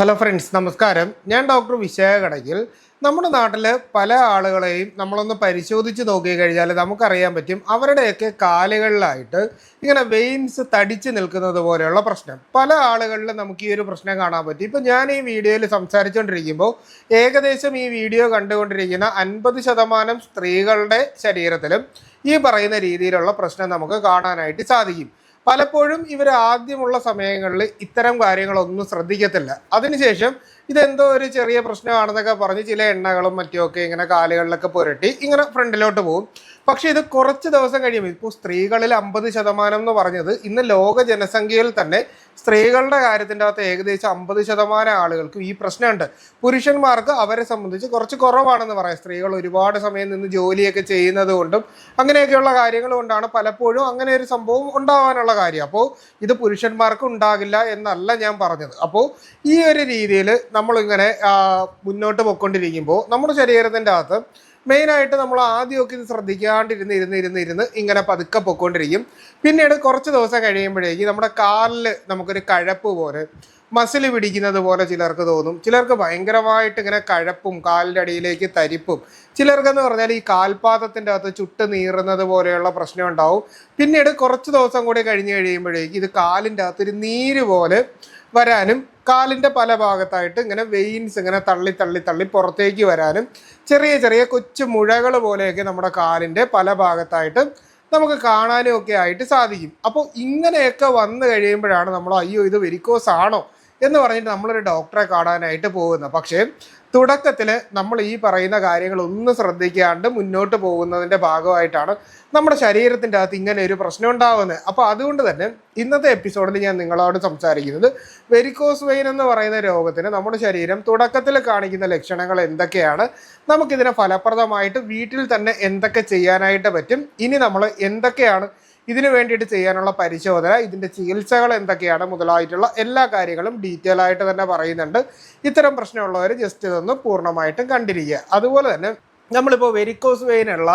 Hello friends നമസ്കാരം. ഞാൻ doctor Vishakha Kadakkal നമ്മുടെ നാട്ടിൽ പല ആളുകളെയും നമ്മളൊന്ന് പരിശോധിച്ച് നോക്കി കഴിഞ്ഞാൽ നമുക്കറിയാൻ പറ്റും അവരുടെയൊക്കെ കാലുകളിലായിട്ട് ഇങ്ങനെ വെയിൻസ് തടിച്ച് നിൽക്കുന്നത് പോലെയുള്ള പ്രശ്നം. പല ആളുകളിലും നമുക്ക് ഈ ഒരു പ്രശ്നം കാണാൻ പറ്റും. ഇപ്പം ഞാൻ ഈ വീഡിയോയിൽ സംസാരിച്ചുകൊണ്ടിരിക്കുമ്പോൾ ഏകദേശം ഈ വീഡിയോ കണ്ടുകൊണ്ടിരിക്കുന്ന അൻപത് ശതമാനം സ്ത്രീകളുടെ ശരീരത്തിലും ഈ പറയുന്ന രീതിയിലുള്ള പ്രശ്നം നമുക്ക് കാണാനായിട്ട് സാധിക്കും. പലപ്പോഴും ഇവർ ആദ്യമുള്ള സമയങ്ങളിൽ ഇത്തരം കാര്യങ്ങളൊന്നും ശ്രദ്ധിക്കത്തില്ല. അതിനുശേഷം ഇതെന്തോ ഒരു ചെറിയ പ്രശ്നമാണെന്നൊക്കെ പറഞ്ഞ് ചില എണ്ണകളും മറ്റുമൊക്കെ ഇങ്ങനെ കാലുകളിലൊക്കെ പുരട്ടി ഇങ്ങനെ ഫ്രണ്ടിലോട്ട് പോകും. പക്ഷേ ഇത് കുറച്ച് ദിവസം കഴിയുമ്പോൾ ഇപ്പോൾ സ്ത്രീകളിൽ അമ്പത് ശതമാനം എന്ന് പറഞ്ഞത് ഇന്ന് ലോക ജനസംഖ്യയിൽ തന്നെ സ്ത്രീകളുടെ കാര്യത്തിന്റെ അകത്ത് ഏകദേശം അമ്പത് ശതമാനം ആളുകൾക്കും ഈ പ്രശ്നമുണ്ട്. പുരുഷന്മാർക്ക് അവരെ സംബന്ധിച്ച് കുറച്ച് കുറവാണെന്ന് പറയാം. സ്ത്രീകൾ ഒരുപാട് സമയം നിന്ന് ജോലിയൊക്കെ ചെയ്യുന്നത് കൊണ്ടും അങ്ങനെയൊക്കെയുള്ള കാര്യങ്ങൾ കൊണ്ടാണ് പലപ്പോഴും അങ്ങനെ ഒരു സംഭവം ഉണ്ടാവാനുള്ള കാര്യം. അപ്പോൾ ഇത് പുരുഷന്മാർക്ക് ഉണ്ടാകില്ല എന്നല്ല ഞാൻ പറഞ്ഞത്. അപ്പോൾ ഈ ഒരു രീതിയിൽ നമ്മളിങ്ങനെ മുന്നോട്ട് പോയിക്കൊണ്ടിരിക്കുമ്പോൾ നമ്മുടെ ശരീരത്തിന്റെ അകത്ത് മെയിനായിട്ട് നമ്മൾ ആദ്യമൊക്കെ ഇത് ശ്രദ്ധിക്കാണ്ടിരുന്ന് ഇരുന്ന് ഇരുന്ന് ഇരുന്ന് ഇങ്ങനെ പതുക്കെ പൊയ്ക്കൊണ്ടിരിക്കും. പിന്നീട് കുറച്ച് ദിവസം കഴിയുമ്പോഴേക്ക് നമ്മുടെ കാലിൽ നമുക്കൊരു കഴപ്പ് പോലെ മസിൽ പിടിക്കുന്നത് പോലെ ചിലർക്ക് തോന്നും. ചിലർക്ക് ഭയങ്കരമായിട്ട് ഇങ്ങനെ കഴപ്പും കാലിന്റെ അടിയിലേക്ക് തരിപ്പും. ചിലർക്കെന്ന് പറഞ്ഞാൽ ഈ കാൽപാദത്തിന്റെ അകത്ത് ചുട്ട് നീറുന്നത് പോലെയുള്ള പ്രശ്നം ഉണ്ടാവും. പിന്നീട് കുറച്ച് ദിവസം കൂടി കഴിഞ്ഞ് കഴിയുമ്പോഴേക്ക് ഇത് കാലിന്റെ അകത്തൊരു നീര് പോലെ വരാനും കാലിന്റെ പല ഭാഗത്തായിട്ട് ഇങ്ങനെ വെയിൻസ് ഇങ്ങനെ തള്ളി തള്ളി തള്ളി പുറത്തേക്ക് വരാനും ചെറിയ ചെറിയ കൊച്ചു മുഴകൾ പോലെയൊക്കെ നമ്മുടെ കാലിന്റെ പല ഭാഗത്തായിട്ട് നമുക്ക് കാണാനും ഒക്കെ ആയിട്ട് സാധിക്കും. അപ്പോൾ ഇങ്ങനെയൊക്കെ വന്നു കഴിയുമ്പോഴാണ് നമ്മൾ അയ്യോ ഇത് വെരിക്കോസ് ആണോ? എന്ന് പറഞ്ഞിട്ട് നമ്മളൊരു ഡോക്ടറെ കാണാനായിട്ട് പോകുന്നത്. പക്ഷേ തുടക്കത്തിൽ നമ്മൾ ഈ പറയുന്ന കാര്യങ്ങൾ കാര്യങ്ങളൊന്നും ശ്രദ്ധിക്കാണ്ട് മുന്നോട്ട് പോകുന്നതിന്റെ ഭാഗമായിട്ടാണ് നമ്മുടെ ശരീരത്തിന്റെ അകത്ത് ഇങ്ങനെ ഒരു പ്രശ്നം ഉണ്ടാകുന്നത് അപ്പോൾ അതുകൊണ്ട് തന്നെ ഇന്നത്തെ എപ്പിസോഡിൽ ഞാൻ നിങ്ങളോട് സംസാരിക്കുന്നത് വെരിക്കോസ് വെയിൻ എന്ന് പറയുന്ന രോഗത്തിന് നമ്മുടെ ശരീരം തുടക്കത്തിൽ കാണിക്കുന്ന ലക്ഷണങ്ങൾ എന്തൊക്കെയാണ് നമുക്കിതിനെ ഫലപ്രദമായിട്ട് വീട്ടിൽ തന്നെ എന്തൊക്കെ ചെയ്യാനായിട്ട് പറ്റും ഇനി നമ്മൾ എന്തൊക്കെയാണ് ഇതിനു വേണ്ടിയിട്ട് ചെയ്യാനുള്ള പരിശോധന ഇതിന്റെ ചികിത്സകൾ എന്തൊക്കെയാണ് മുതലായിട്ടുള്ള എല്ലാ കാര്യങ്ങളും ഡീറ്റെയിൽ ആയിട്ട് തന്നെ പറയുന്നുണ്ട്. ഇത്തരം പ്രശ്നമുള്ളവർ ജസ്റ്റ് ഇതൊന്ന് പൂർണമായിട്ടും കണ്ടിരിക്കുക. അതുപോലെ തന്നെ നമ്മളിപ്പോൾ വെരിക്കോസ് വെയിനുള്ള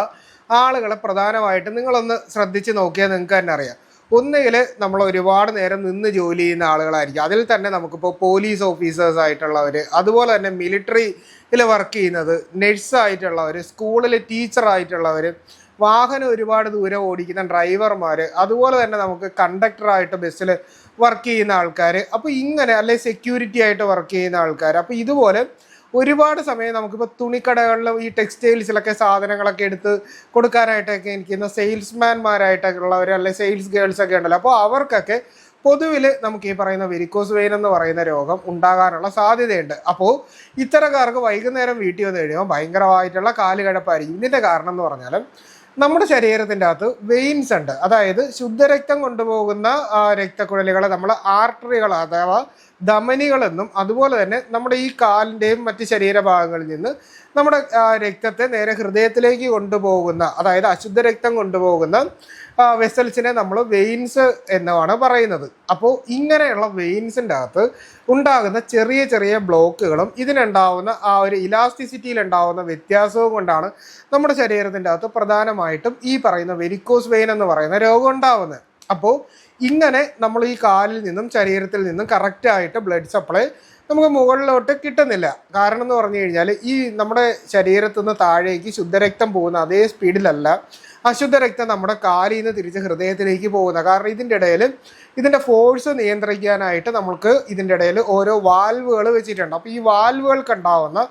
ആളുകളെ പ്രധാനമായിട്ടും നിങ്ങളൊന്ന് ശ്രദ്ധിച്ച് നോക്കിയാൽ നിങ്ങൾക്ക് തന്നെ അറിയാം. ഒന്നുകിൽ നമ്മൾ ഒരുപാട് നേരം നിന്ന് ജോലി ചെയ്യുന്ന ആളുകളായിരിക്കും. അതിൽ തന്നെ നമുക്കിപ്പോൾ പോലീസ് ഓഫീസേഴ്സ് ആയിട്ടുള്ളവർ അതുപോലെ തന്നെ മിലിറ്ററിയിൽ വർക്ക് ചെയ്യുന്നത് നഴ്സായിട്ടുള്ളവർ സ്കൂളിൽ ടീച്ചറായിട്ടുള്ളവർ വാഹനം ഒരുപാട് ദൂരം ഓടിക്കുന്ന ഡ്രൈവർമാർ അതുപോലെ തന്നെ നമുക്ക് കണ്ടക്ടറായിട്ട് ബസ്സിൽ വർക്ക് ചെയ്യുന്ന ആൾക്കാർ അപ്പോൾ ഇങ്ങനെ അല്ലെ സെക്യൂരിറ്റി ആയിട്ട് വർക്ക് ചെയ്യുന്ന ആൾക്കാർ അപ്പോൾ ഇതുപോലെ ഒരുപാട് സമയം നമുക്കിപ്പോൾ തുണിക്കടകളിലും ഈ ടെക്സ്റ്റൈൽസിലൊക്കെ സാധനങ്ങളൊക്കെ എടുത്ത് കൊടുക്കാനായിട്ടൊക്കെ എനിക്ക് സെയിൽസ്മാൻമാരായിട്ടൊക്കെ ഉള്ളവർ അല്ലെ സെയിൽസ് ഗേൾസ് ഒക്കെ ഉണ്ടല്ലോ. അപ്പോൾ അവർക്കൊക്കെ പൊതുവിൽ നമുക്ക് ഈ പറയുന്ന വെരിക്കോസ് വെയിൻ എന്ന് പറയുന്ന രോഗം ഉണ്ടാകാനുള്ള സാധ്യതയുണ്ട്. അപ്പോൾ ഇത്തരക്കാർക്ക് വൈകുന്നേരം വീട്ടിൽ വന്ന് കഴിയുമ്പോൾ ഭയങ്കരമായിട്ടുള്ള കാലുകഴപ്പായിരിക്കും ഇതിന്റെ കാരണം എന്ന് പറഞ്ഞാൽ നമ്മുടെ ശരീരത്തിന്റെ അകത്ത് വെയിൻസ് ഉണ്ട്. അതായത് ശുദ്ധരക്തം കൊണ്ടുപോകുന്ന രക്തക്കുഴലുകളെ നമ്മൾ ആർട്ടറികൾ അഥവാ ധമനികളെന്നും അതുപോലെ തന്നെ നമ്മുടെ ഈ കാലിന്റെയും മറ്റ് ശരീരഭാഗങ്ങളിൽ നിന്ന് നമ്മുടെ രക്തത്തെ നേരെ ഹൃദയത്തിലേക്ക് കൊണ്ടുപോകുന്ന അതായത് അശുദ്ധ രക്തം കൊണ്ടുപോകുന്ന വെസൽസിനെ നമ്മൾ വെയിൻസ് എന്നാണ് പറയുന്നത്. അപ്പോൾ ഇങ്ങനെയുള്ള വെയിൻസിന്റെ അകത്ത് ഉണ്ടാകുന്ന ചെറിയ ചെറിയ ബ്ലോക്കുകളും ഇതിനുണ്ടാവുന്ന ആ ഒരു ഇലാസ്റ്റിസിറ്റിയിൽ ഉണ്ടാവുന്ന വ്യത്യാസവും കൊണ്ടാണ് നമ്മുടെ ശരീരത്തിന്റെ അകത്ത് പ്രധാനമായിട്ടും ഈ പറയുന്ന വെരിക്കോസ് വെയിൻ എന്ന് പറയുന്ന രോഗം ഉണ്ടാവുന്നത്. അപ്പോൾ ഇങ്ങനെ നമ്മൾ ഈ കാലിൽ നിന്നും ശരീരത്തിൽ നിന്നും കറക്റ്റായിട്ട് ബ്ലഡ് സപ്ലൈ നമുക്ക് മുകളിലോട്ട് കിട്ടുന്നില്ല. കാരണം എന്ന് പറഞ്ഞു കഴിഞ്ഞാൽ ഈ നമ്മുടെ ശരീരത്തു നിന്ന് താഴേക്ക് ശുദ്ധരക്തം പോകുന്ന അതേ സ്പീഡിലല്ല അശുദ്ധ രക്തം നമ്മുടെ കാലിൽ നിന്ന് തിരിച്ച് ഹൃദയത്തിലേക്ക് പോകുന്നത് കാരണം ഇതിന്റെ ഇടയിൽ ഇതിന്റെ ഫോഴ്സ് നിയന്ത്രിക്കാനായിട്ട് നമുക്ക് ഇതിന്റെ ഇടയിൽ ഓരോ വാൽവുകൾ വെച്ചിട്ടുണ്ട്. അപ്പോൾ ഈ വാൽവുകൾക്ക് ഉണ്ടാവുന്ന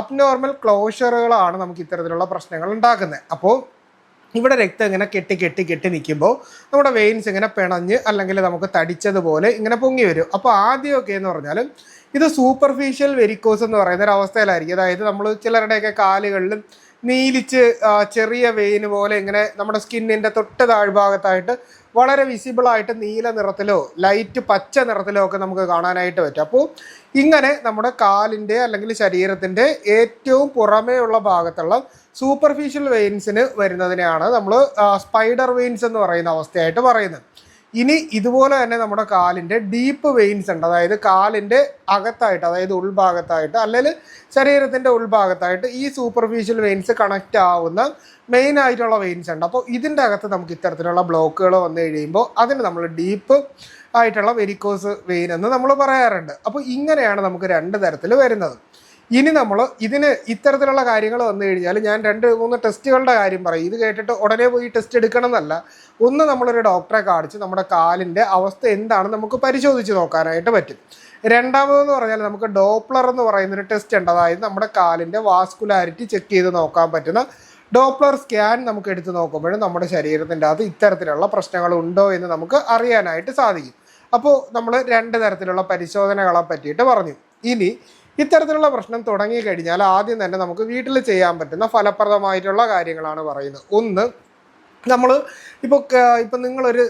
അബ്നോർമൽ ക്ലോഷറുകളാണ് നമുക്ക് ഇത്തരത്തിലുള്ള പ്രശ്നങ്ങൾ ഉണ്ടാക്കുന്നത്. അപ്പോൾ ഇവിടെ രക്തം ഇങ്ങനെ കെട്ടി കെട്ടി കെട്ടി നിൽക്കുമ്പോൾ നമ്മുടെ വെയിൻസ് ഇങ്ങനെ പിണഞ്ഞ് അല്ലെങ്കിൽ നമുക്ക് തടിച്ചതുപോലെ ഇങ്ങനെ പൊങ്ങി വരും. അപ്പോൾ ആദ്യമൊക്കെ എന്ന് പറഞ്ഞാൽ ഇത് സൂപ്പർഫിഷ്യൽ വെരിക്കോസ് എന്ന് പറയുന്ന ഒരു അവസ്ഥയിലായിരിക്കും. അതായത് നമ്മൾ ചിലരുടെയൊക്കെ കാലുകളിലും നീലിച്ച് ചെറിയ വെയിന് പോലെ ഇങ്ങനെ നമ്മുടെ സ്കിന്നിന്റെ തൊട്ട് താഴ്ഭാഗത്തായിട്ട് വളരെ വിസിബിളായിട്ട് നീല നിറത്തിലോ ലൈറ്റ് പച്ച നിറത്തിലോ ഒക്കെ നമുക്ക് കാണാനായിട്ട് പറ്റും. അപ്പോൾ ഇങ്ങനെ നമ്മുടെ കാലിന്റെ അല്ലെങ്കിൽ ശരീരത്തിന്റെ ഏറ്റവും പുറമേ ഉള്ള ഭാഗത്തുള്ള സൂപ്പർഫിഷ്യൽ വെയിൻസിന് വരുന്നതിനെയാണ് നമ്മൾ സ്പൈഡർ വെയിൻസ് എന്ന് പറയുന്ന അവസ്ഥയായിട്ട് പറയുന്നത്. ഇനി ഇതുപോലെ തന്നെ നമ്മുടെ കാലിന്റെ ഡീപ്പ് വെയിൻസ് ഉണ്ട്. അതായത് കാലിന്റെ അകത്തായിട്ട് അതായത് ഉൾഭാഗത്തായിട്ട് അല്ലെങ്കിൽ ശരീരത്തിന്റെ ഉൾഭാഗത്തായിട്ട് ഈ സൂപ്പർഫിഷ്യൽ വെയിൻസ് കണക്റ്റ് ആവുന്ന മെയിൻ ആയിട്ടുള്ള വെയിൻസ് ഉണ്ട്. അപ്പോൾ ഇതിന്റെ അകത്ത് നമുക്ക് ഇത്തരത്തിലുള്ള ബ്ലോക്കുകൾ വന്നു കഴിയുമ്പോൾ അതിന് നമ്മൾ ഡീപ്പ് ആയിട്ടുള്ള വെരിക്കോസ് വെയിൻ എന്ന് നമ്മൾ പറയാറുണ്ട്. അപ്പോൾ ഇങ്ങനെയാണ് നമുക്ക് രണ്ട് തരത്തിൽ വരുന്നത്. ഇനി നമ്മൾ ഇതിന് ഇത്തരത്തിലുള്ള കാര്യങ്ങൾ വന്നു കഴിഞ്ഞാൽ ഞാൻ രണ്ട് മൂന്ന് ടെസ്റ്റുകളുടെ കാര്യം പറയും. ഇത് കേട്ടിട്ട് ഉടനെ പോയി ടെസ്റ്റ് എടുക്കണം എന്നല്ല ഒന്ന് നമ്മളൊരു ഡോക്ടറെ കാണിച്ച് നമ്മുടെ കാലിന്റെ അവസ്ഥ എന്താണ് നമുക്ക് പരിശോധിച്ച് നോക്കാനായിട്ട് പറ്റും. രണ്ടാമതെന്ന് പറഞ്ഞാൽ നമുക്ക് ഡോപ്ലർ എന്ന് പറയുന്നൊരു ടെസ്റ്റ് ഉണ്ട്. അതായത് നമ്മുടെ കാലിന്റെ വാസ്കുലാരിറ്റി ചെക്ക് ചെയ്ത് നോക്കാൻ പറ്റുന്ന ഡോപ്ലർ സ്കാൻ നമുക്ക് എടുത്ത് നോക്കുമ്പോഴും നമ്മുടെ ശരീരത്തിന്റെ അകത്ത് ഇത്തരത്തിലുള്ള പ്രശ്നങ്ങൾ ഉണ്ടോ എന്ന് നമുക്ക് അറിയാനായിട്ട് സാധിക്കും. അപ്പോൾ നമ്മൾ രണ്ട് തരത്തിലുള്ള പരിശോധനകളെ പറ്റിയിട്ട് പറഞ്ഞു. ഇനി ഇത്തരത്തിലുള്ള പ്രശ്നം തുടങ്ങി കഴിഞ്ഞാൽ ആദ്യം തന്നെ നമുക്ക് വീട്ടിൽ ചെയ്യാൻ പറ്റുന്ന ഫലപ്രദമായിട്ടുള്ള കാര്യങ്ങളാണ് പറയുന്നത്. ഒന്ന് നമ്മൾ ഇപ്പോൾ ഇപ്പം നിങ്ങളൊരു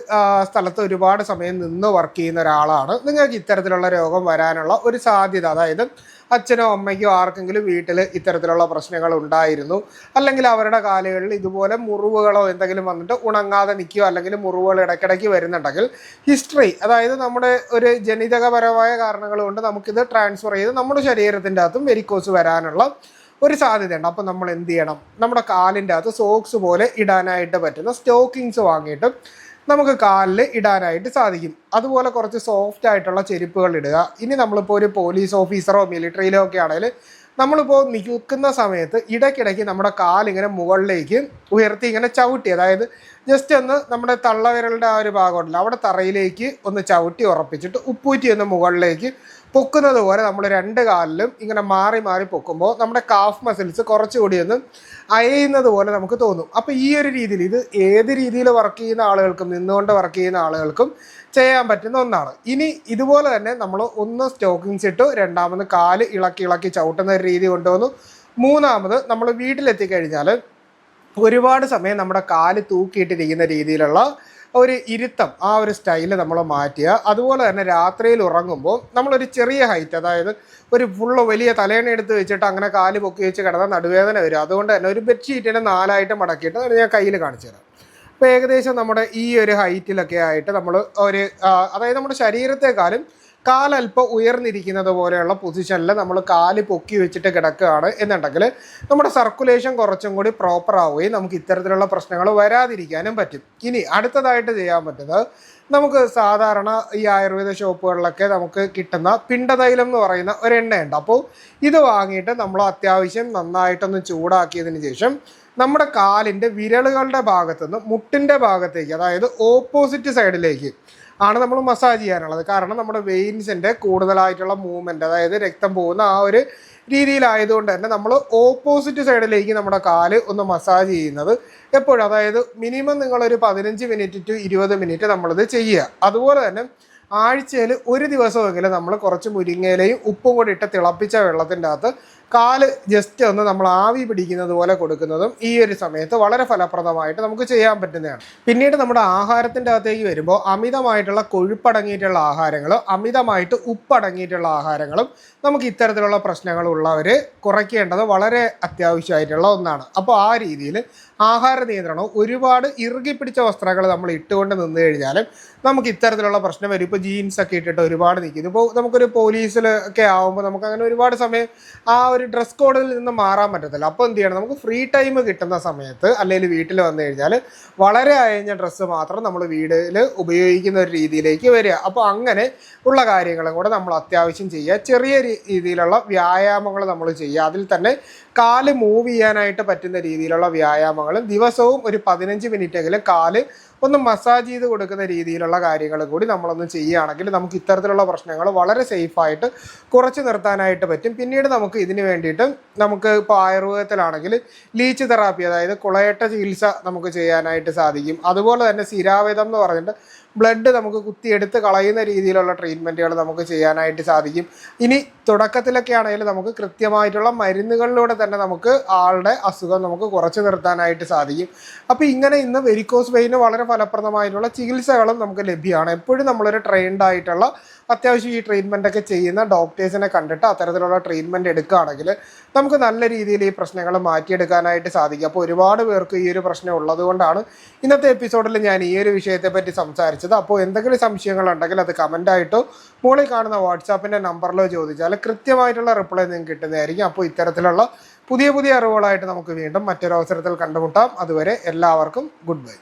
സ്ഥലത്ത് ഒരുപാട് സമയം നിന്ന് വർക്ക് ചെയ്യുന്ന ഒരാളാണ്. നിങ്ങൾക്ക് ഇത്തരത്തിലുള്ള രോഗം വരാനുള്ള ഒരു സാധ്യത. അതായത് അച്ഛനോ അമ്മയ്ക്കോ ആർക്കെങ്കിലും വീട്ടിൽ ഇത്തരത്തിലുള്ള പ്രശ്നങ്ങൾ ഉണ്ടായിരുന്നു. അല്ലെങ്കിൽ അവരുടെ കാലുകളിൽ ഇതുപോലെ മുറിവുകളോ എന്തെങ്കിലും വന്നിട്ട് ഉണങ്ങാതെ നിൽക്കുകയോ അല്ലെങ്കിൽ മുറിവുകൾ ഇടയ്ക്കിടയ്ക്ക് വരുന്നുണ്ടെങ്കിൽ ഹിസ്റ്ററി അതായത് നമ്മുടെ ഒരു ജനിതകപരമായ കാരണങ്ങൾ കൊണ്ട് നമുക്കിത് ട്രാൻസ്ഫർ ചെയ്ത് നമ്മുടെ ശരീരത്തിന്റെ അകത്തും വെരിക്കോസ് വരാനുള്ള ഒരു സാധ്യതയുണ്ട്. അപ്പോൾ നമ്മൾ എന്ത് ചെയ്യണം? നമ്മുടെ കാലിന്റെ അകത്ത് സോക്സ് പോലെ ഇടാനായിട്ട് പറ്റുന്ന സ്റ്റോക്കിങ്സ് വാങ്ങിയിട്ട് നമുക്ക് കാലിൽ ഇടാനായിട്ട് സാധിക്കും. അതുപോലെ കുറച്ച് സോഫ്റ്റ് ആയിട്ടുള്ള ചെരുപ്പുകൾ ഇടുക. ഇനി നമ്മളിപ്പോൾ ഒരു പോലീസ് ഓഫീസറോ മിലിറ്ററിയിലോ ഒക്കെ ആണെങ്കിൽ നമ്മളിപ്പോൾ നിൽക്കുന്ന സമയത്ത് ഇടയ്ക്കിടയ്ക്ക് നമ്മുടെ കാലിങ്ങനെ മുകളിലേക്ക് ഉയർത്തി ഇങ്ങനെ ചവിട്ടി. അതായത് ജസ്റ്റ് ഒന്ന് നമ്മുടെ തള്ളവിരലിന്റെ ആ ഒരു ഭാഗമുണ്ടല്ലോ അവിടെ തറയിലേക്ക് ഒന്ന് ചവിട്ടി ഉറപ്പിച്ചിട്ട് ഉപ്പൂറ്റി ഒന്ന് മുകളിലേക്ക് പൊക്കുന്നത് പോലെ നമ്മൾ രണ്ട് കാലിലും ഇങ്ങനെ മാറി മാറി പൊക്കുമ്പോൾ നമ്മുടെ കാഫ് മസിൽസ് കുറച്ചുകൂടി ഒന്ന് അയയുന്നത് പോലെ നമുക്ക് തോന്നും. അപ്പോൾ ഈ ഒരു രീതിയിൽ ഇത് ഏത് രീതിയിൽ വർക്ക് ചെയ്യുന്ന ആളുകൾക്കും നിന്നുകൊണ്ട് വർക്ക് ചെയ്യുന്ന ആളുകൾക്കും ചെയ്യാൻ പറ്റുന്ന ഒന്നാണ്. ഇനി ഇതുപോലെ തന്നെ നമ്മൾ ഒന്ന് സ്റ്റോക്കിങ്സ് ഇട്ടു രണ്ടാമത് കാൽ ഇളക്കി ഇളക്കി ചവിട്ടുന്ന ഒരു രീതി കൊണ്ടുവന്നു. മൂന്നാമത് നമ്മൾ വീട്ടിലെത്തിക്കഴിഞ്ഞാൽ ഒരുപാട് സമയം നമ്മുടെ കാൽ തൂക്കിയിട്ടിരിക്കുന്ന രീതിയിലുള്ള ഒരു ഇരുത്തം ആ ഒരു സ്റ്റൈൽ നമ്മൾ മാറ്റുക അതുപോലെ തന്നെ രാത്രിയിൽ ഉറങ്ങുമ്പോൾ നമ്മളൊരു ചെറിയ ഹൈറ്റ് അതായത് ഒരു ഫുള്ള് വലിയ തലേണ എടുത്ത് വെച്ചിട്ട് അങ്ങനെ കാൽ പൊക്കി വെച്ച് കിടന്നാൽ നടുവേദന വരും. അതുകൊണ്ട് തന്നെ ഒരു ബെഡ്ഷീറ്റിനെ നാലായിട്ട് മടക്കിയിട്ട് ഞാൻ കയ്യിൽ കാണിച്ചു തരാം. അപ്പോൾ ഏകദേശം നമ്മുടെ ഈ ഒരു ഹൈറ്റിലൊക്കെ ആയിട്ട് നമ്മൾ ഒരു അതായത് നമ്മുടെ ശരീരത്തെക്കാളും കാലല്പം ഉയർന്നിരിക്കുന്നത് പോലെയുള്ള പൊസിഷനിൽ നമ്മൾ കാൽ പൊക്കി വെച്ചിട്ട് കിടക്കുകയാണ്. എന്നുണ്ടെങ്കിൽ നമ്മുടെ സർക്കുലേഷൻ കുറച്ചും കൂടി പ്രോപ്പർ ആവുകയും നമുക്ക് ഇത്തരത്തിലുള്ള പ്രശ്നങ്ങൾ വരാതിരിക്കാനും പറ്റും. ഇനി അടുത്തതായിട്ട് ചെയ്യാൻ പറ്റുന്നത് നമുക്ക് സാധാരണ ഈ ആയുർവേദ ഷോപ്പുകളിലൊക്കെ നമുക്ക് കിട്ടുന്ന പിണ്ടതൈലം എന്ന് പറയുന്ന ഒരു എണ്ണയുണ്ട്. അപ്പോൾ ഇത് വാങ്ങിയിട്ട് നമ്മൾ അത്യാവശ്യം നന്നായിട്ടൊന്ന് ചൂടാക്കിയതിന് ശേഷം നമ്മുടെ കാലിന്റെ വിരലുകളുടെ ഭാഗത്തുനിന്ന് മുട്ടിന്റെ ഭാഗത്തേക്ക് അതായത് ഓപ്പോസിറ്റ് സൈഡിലേക്ക് ആണ് നമ്മൾ മസാജ് ചെയ്യാനുള്ളത്. കാരണം നമ്മുടെ വെയിൻസിന്റെ കൂടുതലായിട്ടുള്ള മൂവ്മെന്റ് അതായത് രക്തം പോകുന്ന ആ ഒരു രീതിയിലായതുകൊണ്ട് തന്നെ നമ്മൾ ഓപ്പോസിറ്റ് സൈഡിലേക്ക് നമ്മുടെ കാൽ ഒന്ന് മസാജ് ചെയ്യുന്നത് എപ്പോഴും അതായത് മിനിമം നിങ്ങളൊരു പതിനഞ്ച് മിനിറ്റ് ടു ഇരുപത് മിനിറ്റ് നമ്മളിത് ചെയ്യുക. അതുപോലെ തന്നെ ആഴ്ചയിൽ ഒരു ദിവസമെങ്കിലും നമ്മൾ കുറച്ച് മുരിങ്ങയിലയും ഉപ്പും കൂടി ഇട്ട് തിളപ്പിച്ച വെള്ളത്തിന്റെ അകത്ത് കാൽ ജസ്റ്റ് ഒന്ന് നമ്മൾ ആവി പിടിക്കുന്നത് പോലെ കൊടുക്കുന്നതും ഈ ഒരു സമയത്ത് വളരെ ഫലപ്രദമായിട്ട് നമുക്ക് ചെയ്യാൻ പറ്റുന്നതാണ്. പിന്നീട് നമ്മുടെ ആഹാരത്തിന്റെ അകത്തേക്ക് വരുമ്പോൾ അമിതമായിട്ടുള്ള കൊഴുപ്പടങ്ങിയിട്ടുള്ള ആഹാരങ്ങളും അമിതമായിട്ട് ഉപ്പടങ്ങിയിട്ടുള്ള ആഹാരങ്ങളും നമുക്ക് ഇത്തരത്തിലുള്ള പ്രശ്നങ്ങളുള്ളവർ കുറയ്ക്കേണ്ടത് വളരെ അത്യാവശ്യമായിട്ടുള്ള ഒന്നാണ്. അപ്പോൾ ആ രീതിയിൽ ആഹാര നിയന്ത്രണം ഒരുപാട് ഇറുകി പിടിച്ച വസ്ത്രങ്ങൾ നമ്മൾ ഇട്ടുകൊണ്ട് നിന്ന് കഴിഞ്ഞാലും നമുക്ക് ഇത്തരത്തിലുള്ള പ്രശ്നം വരും. ഇപ്പോൾ ജീൻസ് ഒക്കെ ഇട്ടിട്ട് ഒരുപാട് നിൽക്കുന്നു ഇപ്പോൾ നമുക്കൊരു പോലീസിൽ ഒക്കെ ആകുമ്പോൾ നമുക്ക് അങ്ങനെ ഒരുപാട് സമയം ആ ഒരു ഡ്രസ് കോഡിൽ നിന്ന് മാറാൻ പറ്റത്തില്ല. അപ്പോൾ എന്ത് ചെയ്യണം? നമുക്ക് ഫ്രീ ടൈം കിട്ടുന്ന സമയത്ത് അല്ലെങ്കിൽ വീട്ടിൽ വന്നു കഴിഞ്ഞാൽ വളരെ അയഞ്ഞ ഡ്രസ്സ് മാത്രം നമ്മൾ വീടിൽ ഉപയോഗിക്കുന്ന ഒരു രീതിയിലേക്ക് വരിക. അപ്പോൾ അങ്ങനെ ഉള്ള കാര്യങ്ങളും കൂടെ നമ്മൾ അത്യാവശ്യം ചെയ്യുക. ചെറിയ രീതിയിലുള്ള വ്യായാമങ്ങൾ നമ്മൾ ചെയ്യുക. അതിൽ തന്നെ കാൽ മൂവ് ചെയ്യാനായിട്ട് പറ്റുന്ന രീതിയിലുള്ള വ്യായാമങ്ങളും ദിവസവും ഒരു പതിനഞ്ച് മിനിറ്റെങ്കിലും കാൽ ഒന്ന് മസാജ് ചെയ്ത് കൊടുക്കുന്ന രീതിയിലുള്ള കാര്യങ്ങൾ കൂടി നമ്മളൊന്ന് ചെയ്യുകയാണെങ്കിൽ നമുക്ക് ഇത്തരത്തിലുള്ള പ്രശ്നങ്ങൾ വളരെ സേഫായിട്ട് കുറച്ച് നിർത്താനായിട്ട് പറ്റും. പിന്നീട് നമുക്ക് ഇതിന് വേണ്ടിയിട്ട് നമുക്ക് ഇപ്പോൾ ആയുർവേദത്തിലാണെങ്കിൽ ലീച്ച് തെറാപ്പി അതായത് കുളയട്ട ചികിത്സ നമുക്ക് ചെയ്യാനായിട്ട് സാധിക്കും. അതുപോലെ തന്നെ സിരാവേദം എന്ന് പറഞ്ഞിട്ട് ബ്ലഡ് നമുക്ക് കുത്തിയെടുത്ത് കളയുന്ന രീതിയിലുള്ള ട്രീറ്റ്മെന്റുകൾ നമുക്ക് ചെയ്യാനായിട്ട് സാധിക്കും. ഇനി തുടക്കത്തിലൊക്കെ ആണെങ്കിൽ നമുക്ക് കൃത്യമായിട്ടുള്ള മരുന്നുകളിലൂടെ തന്നെ നമുക്ക് ആളുടെ അസുഖം നമുക്ക് കുറച്ച് നിർത്താനായിട്ട് സാധിക്കും. അപ്പോൾ ഇങ്ങനെ ഇന്ന് വെരിക്കോസ് വെയിന് വളരെ ഫലപ്രദമായിട്ടുള്ള ചികിത്സകളും നമുക്ക് ലഭ്യമാണ്. എപ്പോഴും നമ്മളൊരു ട്രെയിൻഡ് ആയിട്ടുള്ള അത്യാവശ്യം ഈ ട്രീറ്റ്മെന്റ് ഒക്കെ ചെയ്യുന്ന ഡോക്ടേഴ്സിനെ കണ്ടിട്ട് അത്തരത്തിലുള്ള ട്രീറ്റ്മെന്റ് എടുക്കുകയാണെങ്കിൽ നമുക്ക് നല്ല രീതിയിൽ ഈ പ്രശ്നങ്ങൾ മാറ്റിയെടുക്കാനായിട്ട് സാധിക്കും. അപ്പോൾ ഒരുപാട് പേർക്ക് ഈ ഒരു പ്രശ്നം ഉള്ളതുകൊണ്ടാണ് ഇന്നത്തെ എപ്പിസോഡിൽ ഞാൻ ഈ ഒരു വിഷയത്തെ പറ്റി സംസാരിച്ചത്. അപ്പോൾ എന്തെങ്കിലും സംശയങ്ങളുണ്ടെങ്കിൽ അത് കമന്റായിട്ടോ മുകളിൽ കാണുന്ന വാട്സാപ്പിന്റെ നമ്പറിലോ ചോദിച്ചാൽ കൃത്യമായിട്ടുള്ള റിപ്ലൈ നിങ്ങൾക്ക് കിട്ടുന്നതായിരിക്കും. അപ്പോൾ ഇത്തരത്തിലുള്ള പുതിയ പുതിയ അറിവുകളായിട്ട് നമുക്ക് വീണ്ടും മറ്റൊരു അവസരത്തിൽ കണ്ടുമുട്ടാം. അതുവരെ എല്ലാവർക്കും ഗുഡ് ബൈ